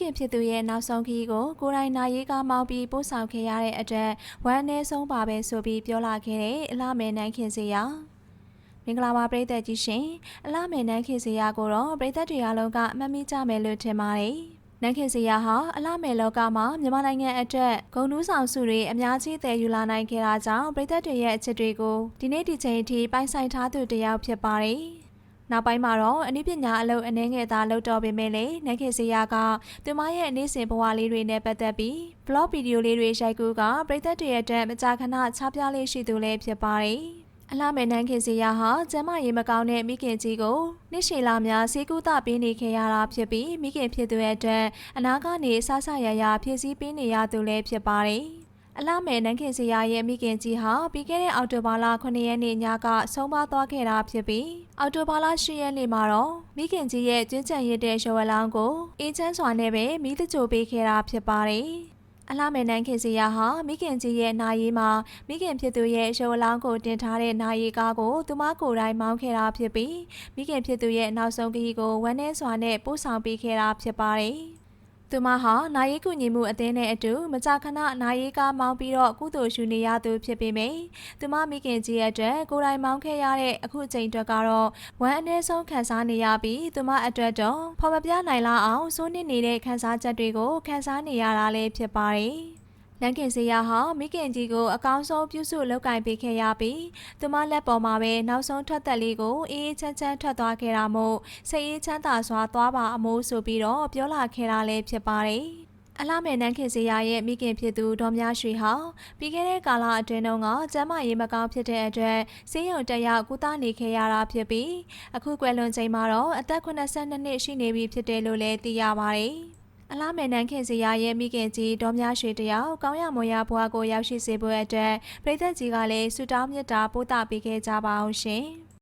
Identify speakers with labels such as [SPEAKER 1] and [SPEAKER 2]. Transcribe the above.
[SPEAKER 1] ခင်ဖြစ်သူရဲ့နောက်ဆုံးခရီးကိုကိုယ်တိုင်နာရေးကားမောင်းပြီးပို့ဆောင်ခဲ့ရတဲ့အတွက်ဝမ်းနည်းဆုံးပါပဲဆိုပြီးပြောလာခဲ့တဲ့အလှမယ်နန်းခင်စီယာမင်္ဂလာပါပရိသတ်ကြီးရှင်အလှမယ်နန်းခင်စီယာကိုတော့ပရိသတ်တွေအားလုံးကအမှတ်မိကြမယ်လို့ထင်ပါတယ်နန်းခင်စီယာဟာအလှမယ်လောကမှာမြန်မာနိုင်ငံအတွက်ဂုံနူးဆောင်စုတွေအများကြီးတည်ယူလာနိုင်ခဲ့တာကြောင့်ပရိသတ်တွေရဲ့အချစ်တွေကိုဒီနေ့ဒီချိန်အထိပိုင်ဆိုင်ထားသူတစ်ယောက်ဖြစ်ပါတယ်။ နောက်ပိုင်းမှာတော့အနည်းပညာအလုပ်အနှဲငယ်သာလုပ်တော့ပေမဲ့လည်းနန်းခင်စီယာကသူမရဲ့အနေစဉ်ဘဝလေးတွေနဲ့ပတ်သက်ပြီး blog ဗီဒီယိုလေးတွေရိုက်ကူးကပရိသတ်တွေရဲ့အတွက်မကြာခဏချပြလေးရှိသူလည်းဖြစ်ပါတယ်။အလှမယ်နန်းခင်စီယာဟာကျမ်းမရေမကောင်းတဲ့မိခင်ကြီးကိုနှစ်ရှည်လာများစေကူတာပေးနေခဲ့ရတာဖြစ်ပြီးမိခင်ဖြစ်သူရဲ့အတွက်အနာကနေဆဆရရဖြည့်ဆည်းပေးနေရသူလည်းဖြစ်ပါတယ်။ အလှမယ်နန်းခင်စီယာရဲ့မိခင်ကြီးဟာပြီးခဲ့တဲ့အောက်တိုဘာလ9ရက်နေ့ညကဆုံးပါသွားခဲ့တာဖြစ်ပြီးအောက်တိုဘာလ10ရက်နေ့မှာတော့မိခင်ကြီးရဲ့ကျွမ်းကျန်ရတဲ့ရုပ်အလောင်းကိုအေးချမ်းစွာနဲ့ပဲမိသကြိုပေးခဲ့တာဖြစ်ပါတယ်။အလှမယ်နန်းခင်စီယာဟာမိခင်ကြီးရဲ့နာရီမှာမိခင်ဖြစ်သူရဲ့ရုပ်အလောင်းကိုတင်ထားတဲ့နာရီကားကိုသူမကိုယ်တိုင်မောင်းခဲ့တာဖြစ်ပြီးမိခင်ဖြစ်သူရဲ့နောက်ဆုံးခရီးကိုဝမ်းနည်းစွာနဲ့ပို့ဆောင်ပေးခဲ့တာဖြစ်ပါတယ်။ သူမဟာနာရီကူညီမှုအသင်းနဲ့အတူမကြာခဏနာရီကားမောင်းပြီးတော့ကုသိုလ်ရှုနေရသူဖြစ်ပေမယ့်သူမမိခင်ကြီးရဲ့အတွက်ကိုယ်တိုင်မောင်းခဲ့ရတဲ့အခုအချိန်အတွက်ကတော့ဝမ်းအနည်းဆုံးခံစားနေရပြီးသူမအတွက်တော့ဖော်မပြနိုင်လောက်အောင်စိုးနစ်နေတဲ့ခံစားချက်တွေကိုခံစားနေရတာလည်းဖြစ်ပါတယ်။ နန်းခင်စရာဟာမိခင်ကြီးကိုအကောင်းဆုံးပြုစုလုပ်ကင်ပေးခဲ့ရပြီးသူမလက်ပေါ်မှာပဲနောက်ဆုံးထွက်သက်လေးကိုအေးအေးချမ်းချမ်းထွက်သွားခဲ့တာမို့စိတ်အေးချမ်းသာစွာသွားပါအမိုးဆိုပြီးတော့ပြောလာခဲ့တာလည်းဖြစ်ပါတယ်။အလှမယ်နန်းခင်စရာရဲ့မိခင်ဖြစ်သူဒေါ်မြရွှေဟာပြီးခဲ့တဲ့ကာလအတွင်းတုန်းကကျမ်းမာရေးမကောင်းဖြစ်တဲ့အတွက်ဆေးရုံတက်ရောက်ကုသနေခဲ့ရတာဖြစ်ပြီးအခုကွယ်လွန်ချိန်မှာတော့အသက်82နှစ်ရှိနေပြီဖြစ်တယ်လို့လည်းသိရပါတယ်။ အလားမယ်နန်းခင်စီယာရဲ့မိခင်ကြီးဒေါ်မြရွှေတယောက်ကောင်းရမွန်ရဘွားကိုရောက်ရှိစေဖို့အတွက်ပြည်သက်ကြီးကလည်းဆုတောင်းမြတ်တာပို့တာပေးခဲ့ကြပါအောင်ရှင်။